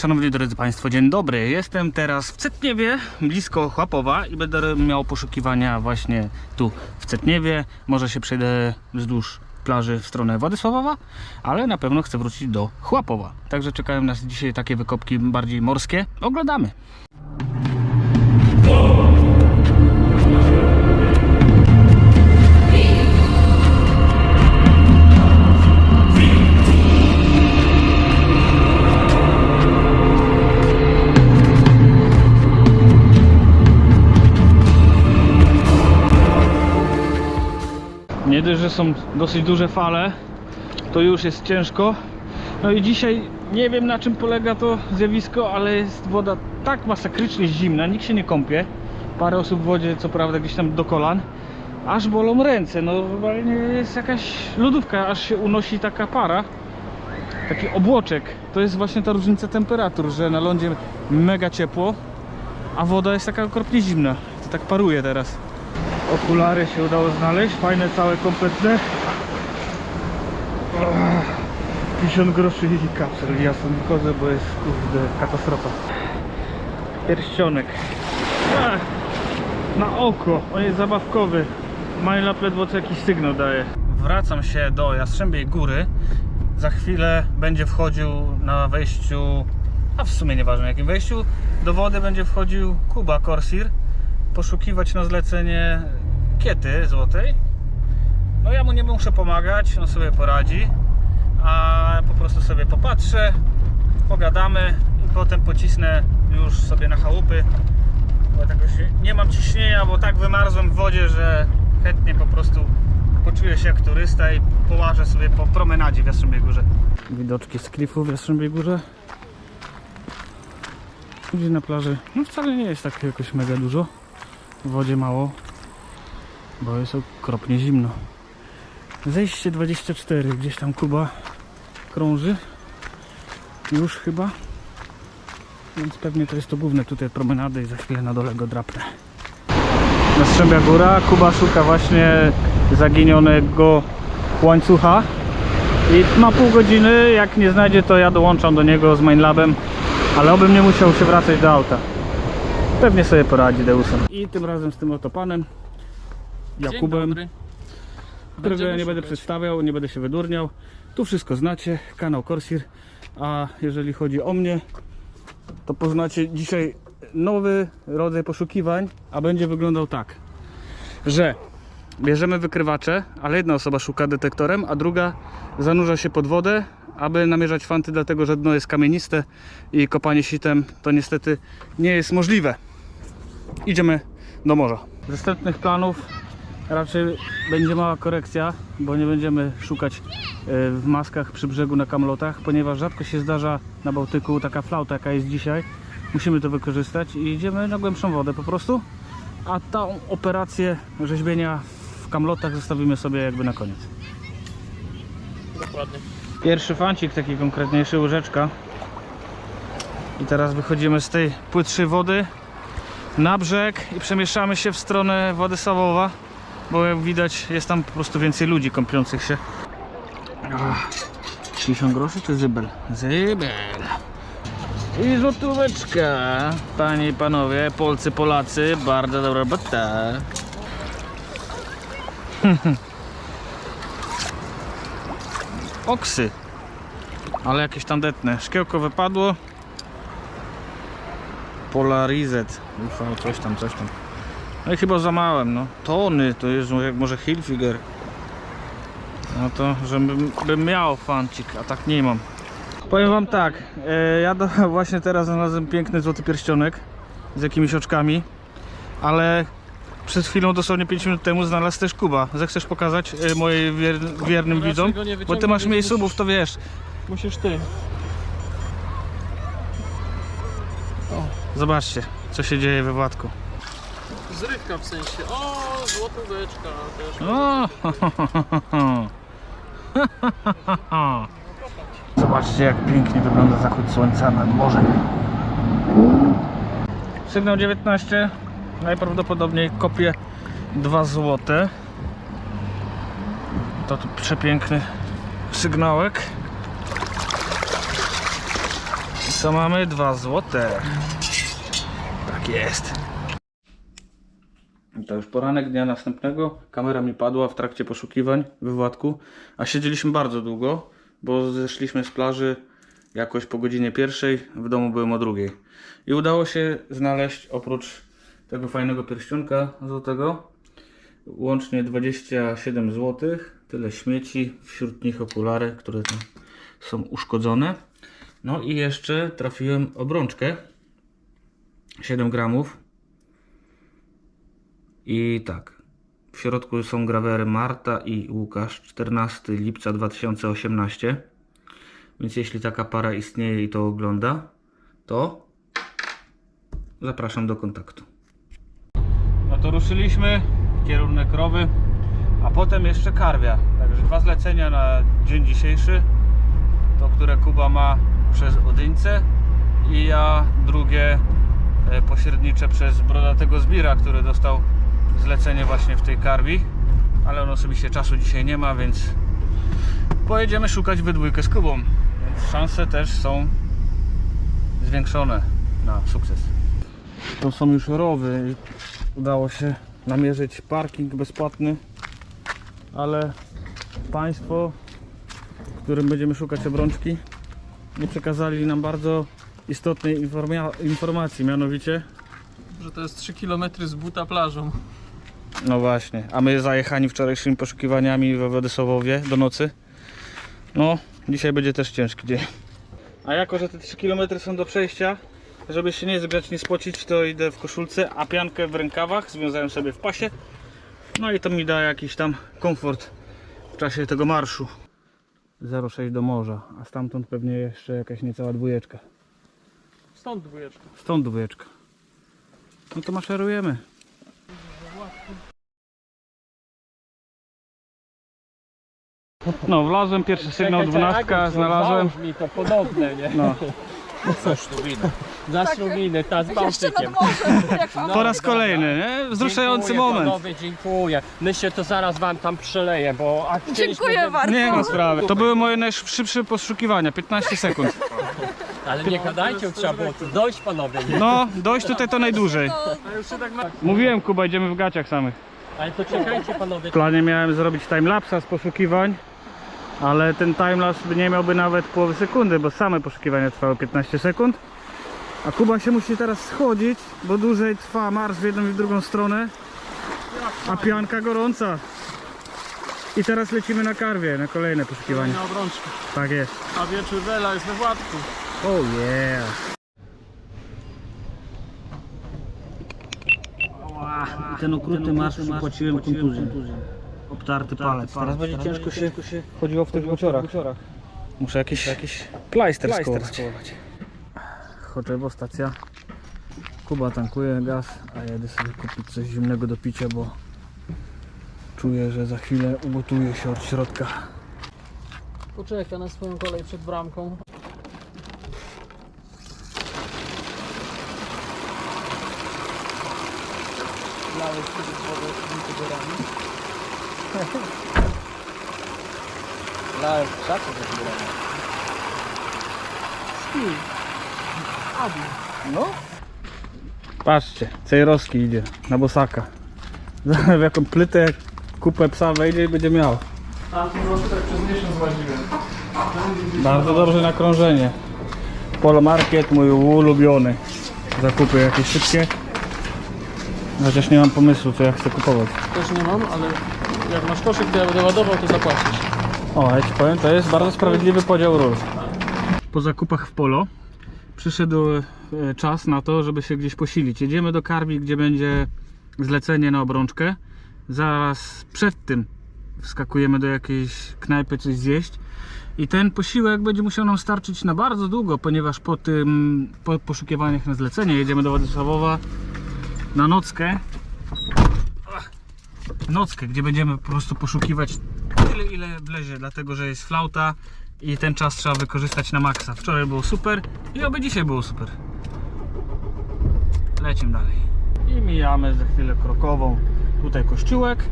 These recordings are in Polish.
Szanowni drodzy Państwo, dzień dobry. Jestem teraz w Cetniewie, blisko Chłapowa i będę miał poszukiwania właśnie tu w Cetniewie. Może się przejdę wzdłuż plaży w stronę Władysławowa, ale na pewno chcę wrócić do Chłapowa. Także czekają nas dzisiaj takie wykopki bardziej morskie. Oglądamy. Nie dość, że są dosyć duże fale, to już jest ciężko. No i dzisiaj nie wiem na czym polega to zjawisko, ale jest woda tak masakrycznie zimna, nikt się nie kąpie. Parę osób w wodzie, co prawda gdzieś tam do kolan. Aż bolą ręce, no normalnie jest jakaś lodówka, aż się unosi taka para. Taki obłoczek. To jest właśnie ta różnica temperatur, że na lądzie mega ciepło, a woda jest taka okropnie zimna. To tak paruje teraz. Okulary się udało znaleźć, fajne, całe, kompletne. Ach, 50 groszy i kapsel. Ja stąd wychodzę, bo jest kurde katastrofa. Pierścionek. Na oko, on jest zabawkowy. MyLab ledwo jakiś sygnał daje. Wracam się do Jastrzębiej Góry. Za chwilę będzie wchodził na wejściu, a w sumie nieważne jakim wejściu, do wody będzie wchodził Kuba Corsir poszukiwać na zlecenie kiety złotej. No ja mu nie muszę pomagać, on sobie poradzi, a po prostu sobie popatrzę, pogadamy i potem pocisnę już sobie na chałupy. Bo tak już nie mam ciśnienia, bo tak wymarzłem w wodzie, że chętnie po prostu poczuję się jak turysta i połażę sobie po promenadzie w Jastrzębiej Górze. Widoczki z klifu w Jastrzębiej Górze. Ludzi na plaży no wcale nie jest tak jakoś mega dużo w wodzie mało, bo jest okropnie zimno. Zejście 24, gdzieś tam Kuba krąży. Już chyba. Więc pewnie to jest to główne tutaj promenady i za chwilę na dole go drapnę. Jastrzębia Góra, Kuba szuka właśnie zaginionego łańcucha i ma pół godziny, jak nie znajdzie to ja dołączam do niego z Mainlabem, ale obym nie musiał się wracać do auta. Pewnie sobie poradzi Deusem. I tym razem z tym oto panem, Jakubem, którego ja nie będę przedstawiał, nie będę się wydurniał. Tu wszystko znacie, kanał Corsir. A jeżeli chodzi o mnie, to poznacie dzisiaj nowy rodzaj poszukiwań, a będzie wyglądał tak, że bierzemy wykrywacze, ale jedna osoba szuka detektorem, a druga zanurza się pod wodę, aby namierzać fanty, dlatego że dno jest kamieniste i kopanie sitem to niestety nie jest możliwe. Idziemy do morza. Z następnych planów raczej będzie mała korekcja, bo nie będziemy szukać e, w maskach przy brzegu na kamlotach, ponieważ rzadko się zdarza na Bałtyku taka flauta, jaka jest dzisiaj. Musimy to wykorzystać i idziemy na głębszą wodę po prostu. A tą operację rzeźbienia w kamlotach zostawimy sobie jakby na koniec. Dokładnie. Pierwszy fancik, taki konkretniejszy, łyżeczka. I teraz wychodzimy z tej płytszej wody na brzeg i przemieszczamy się w stronę Władysławowa, bo jak widać jest tam po prostu więcej ludzi kąpiących się. Ach, 50 groszy czy zybel? Zybel. I złotóweczka. Panie i panowie, Polcy, Polacy, bardzo dobra robota. Oksy. Ale jakieś tandetne. Szkiełko wypadło. Polarizet. Ufa, coś tam, coś tam. No i chyba za małem, no. Tony, to jest może- może Hilfiger. No to, żebym bym miał fancik, a tak nie mam. Powiem wam tak, e, ja do, właśnie teraz znalazłem piękny złoty pierścionek z jakimiś oczkami, ale przed chwilą, dosłownie 5 minut temu znalazł też Kuba. Zechcesz pokazać e, mojej wier, wiernym widzom? Bo ty masz mniej subów, to wiesz. Musisz ty. Zobaczcie, co się dzieje we Władku. Zrywka w sensie. O, złotóweczka też. O! Zobaczcie, jak pięknie wygląda zachód słońca nad morzem. Sygnał 19. Najprawdopodobniej kopię 2 złote. To tu przepiękny sygnałek. Co mamy? Dwa złote. Tak jest. To już poranek dnia następnego. Kamera mi padła w trakcie poszukiwań we Władku, a siedzieliśmy bardzo długo, bo zeszliśmy z plaży jakoś po godzinie pierwszej, w domu byłem o drugiej. I udało się znaleźć oprócz tego fajnego pierścionka złotego łącznie 27 zł, tyle śmieci, wśród nich okulary, które tam są uszkodzone. No i jeszcze trafiłem obrączkę 7 gramów i tak. W środku są grawery Marta i Łukasz 14 lipca 2018. Więc jeśli taka para istnieje i to ogląda, to zapraszam do kontaktu. No to ruszyliśmy, kierunek rowy, a potem jeszcze karwia. Także dwa zlecenia na dzień dzisiejszy. To, które Kuba ma przez Odyńce i ja drugie e, pośrednicze przez Brodatego Zbira, który dostał zlecenie właśnie w tej karwi. Ale on osobiście czasu dzisiaj nie ma, więc pojedziemy szukać we dwójkę z Kubą. Więc szanse też są zwiększone na sukces. To są już rowy. Udało się namierzyć parking bezpłatny, ale państwo, którym będziemy szukać obrączki, nie przekazali nam bardzo istotnej informa- informacji, mianowicie Że to jest 3 km z buta plażą. No właśnie, a my zajechani wczorajszymi poszukiwaniami we Władysławowie do nocy. No, dzisiaj będzie też ciężki dzień. A jako, że te 3 km są do przejścia, żeby się nie zgrać, nie spocić, to idę w koszulce, a piankę w rękawach związałem sobie w pasie. No i to mi da jakiś tam komfort w czasie tego marszu. 0,6 do morza, a stamtąd pewnie jeszcze jakaś niecała dwójeczka. Stąd dwójeczka. Stąd dwójeczka. No to maszerujemy. No, wlazłem, pierwszy sygnał, dwunastka, znalazłem. mi to podobne, nie? No, Za ślubiny, ta z Jeszcze Bałtykiem. nad morzem, jak pan. po raz kolejny, nie? Wzruszający Dziękuję, moment. Panowie, dziękuję. Myślę, to zaraz wam tam przeleję, bo... A chcieliśmy, Dziękuję bardzo. Nie ma sprawy. To były moje najszybsze poszukiwania, 15 sekund. Ale nie gadajcie, trzeba było tu dojść, panowie. Nie? No, dojść tutaj to najdłużej. Mówiłem, Kuba, idziemy w gaciach samych. Ale to czekajcie, panowie. W planie miałem zrobić timelapsa z poszukiwań, ale ten timelapse nie miałby nawet połowy sekundy, bo same poszukiwania trwały 15 sekund. A Kuba się musi teraz schodzić, bo dłużej trwa marsz w jedną i w drugą stronę, a pianka gorąca. I teraz lecimy na karwie, na kolejne poszukiwanie. Na obrączkę. Tak jest. A wieczór Wela jest we Władku. Oh yeah. Ten okrutny marsz przypłaciłem kontuzją. Obtarty palec. Teraz będzie ciężko się chodziło w tych bociorach. Muszę jakiś, jakiś plajster skołować. Choczewo stacja. Kuba tankuje gaz, a ja jedę sobie kupić coś zimnego do picia, bo czuję, że za chwilę ugotuję się od środka. Poczeka na swoją kolej przed bramką. Lałeś kiedyś wodę wizytorami? Lałem w krzaku do zbierania. Adi. No. Patrzcie, Cejrowski idzie na bosaka. W jaką plytę, kupę psa wejdzie i będzie miał. Tam po prostu tak przez miesiąc łaziłem. Bardzo dobrze na krążenie. Polo Market, mój ulubiony. Zakupy jakieś szybkie. Chociaż nie mam pomysłu, co ja chcę kupować. Też nie mam, ale jak masz koszyk, to ja będę ładował, to zapłacisz. O, ja ci powiem, to jest bardzo sprawiedliwy podział ról. Po zakupach w Polo przyszedł e, czas na to, żeby się gdzieś posilić. Jedziemy do Karwi, gdzie będzie zlecenie na obrączkę. Zaraz przed tym wskakujemy do jakiejś knajpy coś zjeść. I ten posiłek będzie musiał nam starczyć na bardzo długo, ponieważ po tym po poszukiwaniach na zlecenie jedziemy do Władysławowa na nockę. Nockę, gdzie będziemy po prostu poszukiwać tyle ile wlezie, dlatego że jest flauta i ten czas trzeba wykorzystać na maksa. Wczoraj było super i oby dzisiaj było super. Lecimy dalej. I mijamy za chwilę krokową. Tutaj kościółek,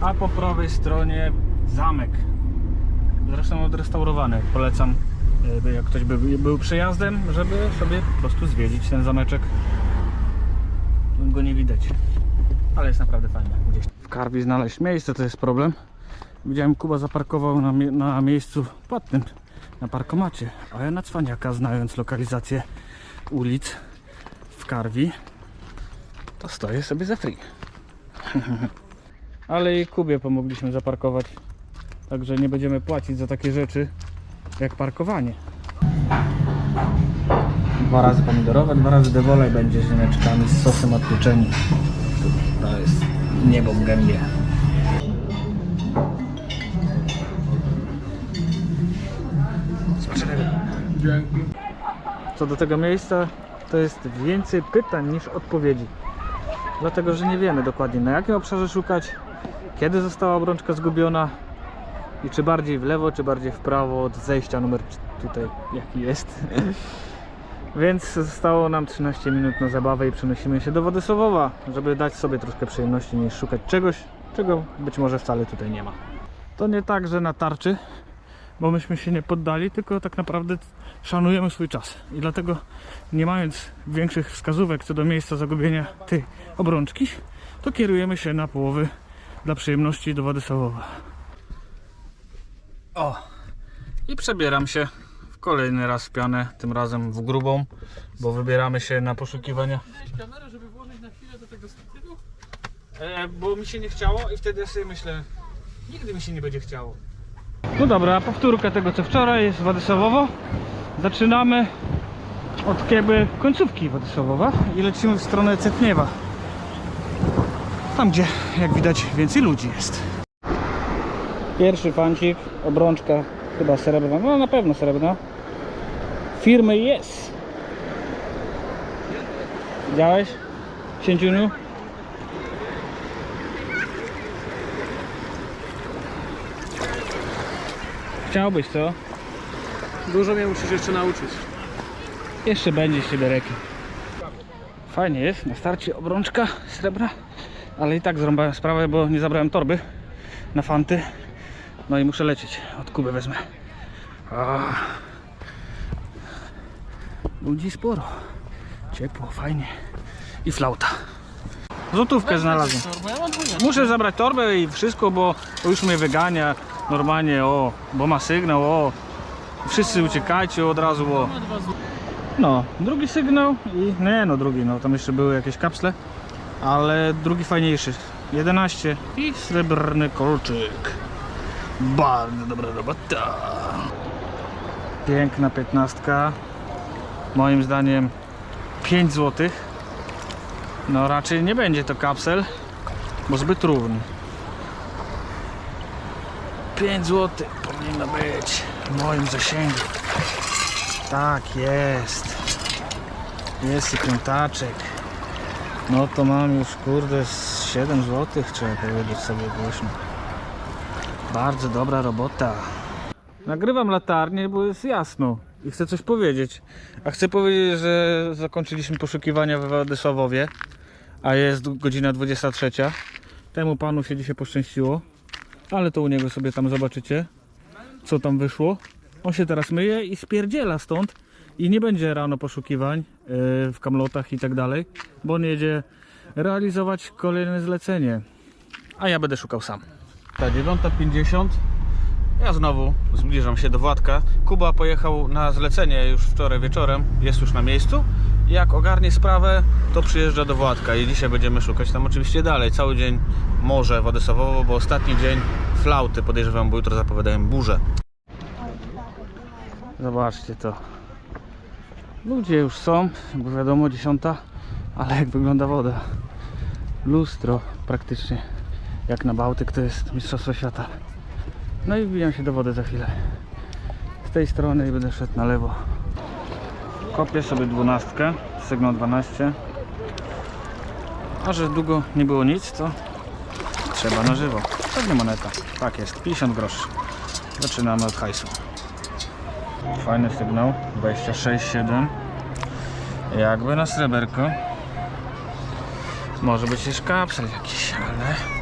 a po prawej stronie zamek. Zresztą odrestaurowany. Polecam jak ktoś by był przejazdem, żeby sobie po prostu zwiedzić ten zameczek. Go nie widać, ale jest naprawdę fajny. Gdzieś w Karwi znaleźć miejsce to jest problem. Widziałem Kuba zaparkował na, na miejscu płatnym, na parkomacie, a ja na cwaniaka znając lokalizację ulic w Karwi, to stoję sobie za free. Ale i Kubie pomogliśmy zaparkować. Także nie będziemy płacić za takie rzeczy jak parkowanie. Dwa razy pomidorowe, dwa razy dewole będzie z ziemeczkami, z sosem od pieczeni. To jest niebo w gębie. Smacznego. Co do tego miejsca, to jest więcej pytań niż odpowiedzi. Dlatego, że nie wiemy dokładnie na jakim obszarze szukać, kiedy została obrączka zgubiona i czy bardziej w lewo, czy bardziej w prawo od zejścia numer tutaj jaki jest. Więc zostało nam 13 minut na zabawę i przenosimy się do Władysławowa, żeby dać sobie troszkę przyjemności niż szukać czegoś, czego być może wcale tutaj nie ma. To nie tak, że na tarczy, bo myśmy się nie poddali, tylko tak naprawdę szanujemy swój czas. I dlatego nie mając większych wskazówek co do miejsca zagubienia tej obrączki, to kierujemy się na połowy dla przyjemności do Władysławowa. O! I przebieram się kolejny raz w pianę, tym razem w grubą, bo wybieramy się na poszukiwania. Miałeś kamerę, żeby włożyć na chwilę do tego statywu? E, bo mi się nie chciało i wtedy ja sobie myślę, nigdy mi się nie będzie chciało. No dobra, powtórka tego co wczoraj jest Władysławowo. Zaczynamy od Kieby końcówki Władysławowa i lecimy w stronę Cetniewa. Tam gdzie, jak widać, więcej ludzi jest. Pierwszy fancik, obrączka chyba srebrna, no na pewno srebrna. Firmy Yes. Widziałeś? Księciuniu? Chciałbyś, co? Dużo mnie musisz jeszcze nauczyć. Jeszcze będzie z ciebie rekin. Fajnie jest, na starcie obrączka srebra, ale i tak zrąbałem sprawę, bo nie zabrałem torby na fanty. No i muszę lecieć, od Kuby wezmę. Ludzi sporo. Ciepło, fajnie. I flauta. Złotówkę znalazłem. Muszę zabrać torbę i wszystko, bo już mnie wygania normalnie, o, bo ma sygnał, o. Wszyscy uciekajcie od razu, o. No, drugi sygnał i nie no drugi, no tam jeszcze były jakieś kapsle, ale drugi fajniejszy. 11 i srebrny kolczyk. Bardzo dobra robota. Piękna piętnastka. Moim zdaniem 5 zł. No raczej nie będzie to kapsel, bo zbyt równy. 5 zł powinno być w moim zasięgu. Tak jest. Jest i piątaczek. No to mam już kurde z 7 zł, trzeba powiedzieć sobie głośno. Bardzo dobra robota. Nagrywam latarnię, bo jest jasno i chcę coś powiedzieć. A chcę powiedzieć, że zakończyliśmy poszukiwania we Władysławowie, a jest godzina 23. Temu panu się dzisiaj poszczęściło, ale to u niego sobie tam zobaczycie, co tam wyszło. On się teraz myje i spierdziela stąd i nie będzie rano poszukiwań yy, w kamlotach i tak dalej, bo on jedzie realizować kolejne zlecenie. A ja będę szukał sam. Ta 9.50. Ja znowu zbliżam się do Władka. Kuba pojechał na zlecenie już wczoraj wieczorem, jest już na miejscu. Jak ogarnie sprawę, to przyjeżdża do Władka i dzisiaj będziemy szukać tam oczywiście dalej. Cały dzień morze Władysławowo, bo ostatni dzień flauty podejrzewam, bo jutro zapowiadają burzę. Zobaczcie to. Ludzie już są, bo wiadomo, dziesiąta, ale jak wygląda woda. Lustro praktycznie. Jak na Bałtyk to jest Mistrzostwo Świata. No i wbijam się do wody za chwilę. Z tej strony i będę szedł na lewo. Kopię sobie dwunastkę, sygnał 12. A że długo nie było nic, to trzeba na żywo. Pewnie moneta. Tak jest, 50 groszy. Zaczynamy od hajsu. Fajny sygnał, 26,7 Jakby na sreberko Może być też kapsel jakiś, ale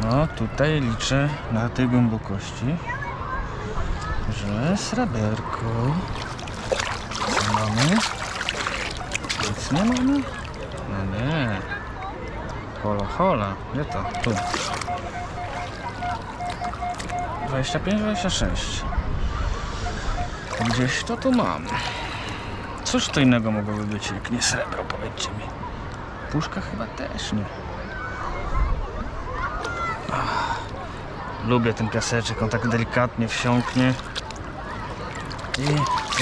No tutaj liczę na tej głębokości Dobrze, sreberko. Co mamy? Nic nie mamy? No nie. Hola, hola. Gdzie to? Tu. 25, 26. Gdzieś to tu mam. Cóż to innego mogłoby być, jak nie srebro, powiedzcie mi. Puszka chyba też nie. Lubię ten piaseczek, on tak delikatnie wsiąknie. I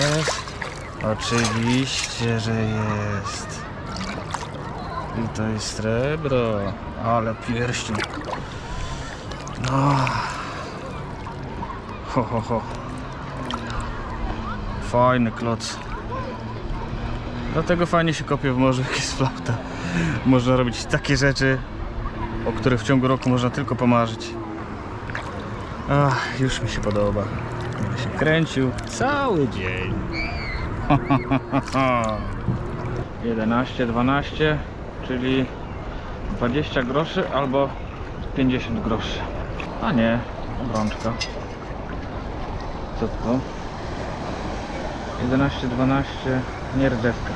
jest. Oczywiście, że jest. I to jest srebro. Ale pierścień. No. Ho, ho, ho. Fajny kloc. Dlatego fajnie się kopie w morzu, jak jest flauta. Można robić takie rzeczy, o których w ciągu roku można tylko pomarzyć. Ach, już mi się podoba. Będę się kręcił cały dzień. 11, 12, czyli 20 groszy albo 50 groszy. A nie, obrączka. Co to? 11, 12, nie rdzewka.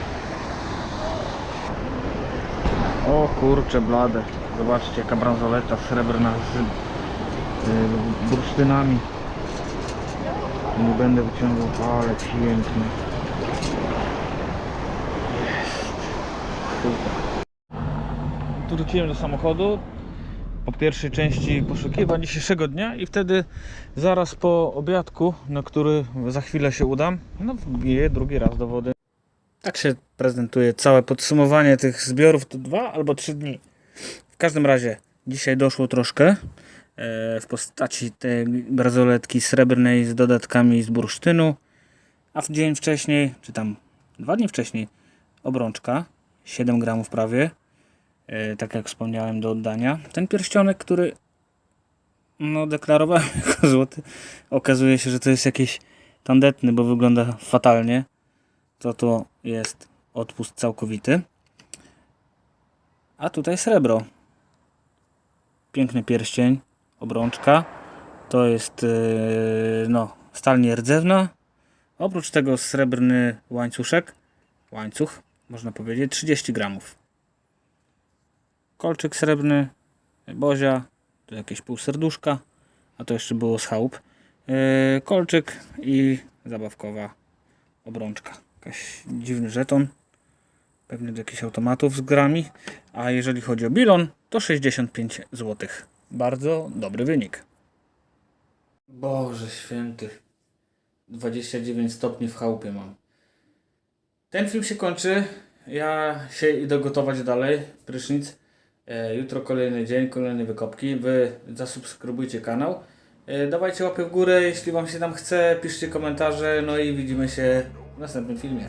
O kurcze blade. Zobaczcie jaka bransoleta srebrna z bursztynami. Nie będę wyciągał, ale piękny. Jest. Tu wróciłem do samochodu po pierwszej części poszukiwań dzisiejszego dnia i wtedy zaraz po obiadku, na który za chwilę się udam, no wbiję drugi raz do wody. Tak się prezentuje całe podsumowanie tych zbiorów, to dwa albo trzy dni. W każdym razie dzisiaj doszło troszkę w postaci tej brazoletki srebrnej z dodatkami z bursztynu, a w dzień wcześniej, czy tam dwa dni wcześniej, obrączka 7 gramów prawie, e, tak jak wspomniałem do oddania. Ten pierścionek, który no deklarowałem jako złoty, okazuje się, że to jest jakiś tandetny, bo wygląda fatalnie. To to jest odpust całkowity. A tutaj srebro. Piękny pierścień, obrączka. To jest yy, no, stal nierdzewna. Oprócz tego srebrny łańcuszek. Łańcuch, można powiedzieć, 30 gramów. Kolczyk srebrny, bozia, tu jakieś pół serduszka, a to jeszcze było z chałup. Yy, kolczyk i zabawkowa obrączka. Jakiś dziwny żeton. Pewnie do jakichś automatów z grami. A jeżeli chodzi o bilon, to 65 zł. Bardzo dobry wynik. Boże święty. 29 stopni w chałupie mam. Ten film się kończy. Ja się idę gotować dalej. Prysznic. E, jutro kolejny dzień, kolejne wykopki. Wy zasubskrybujcie kanał. E, dawajcie łapy w górę, jeśli Wam się tam chce. Piszcie komentarze. No i widzimy się w następnym filmie.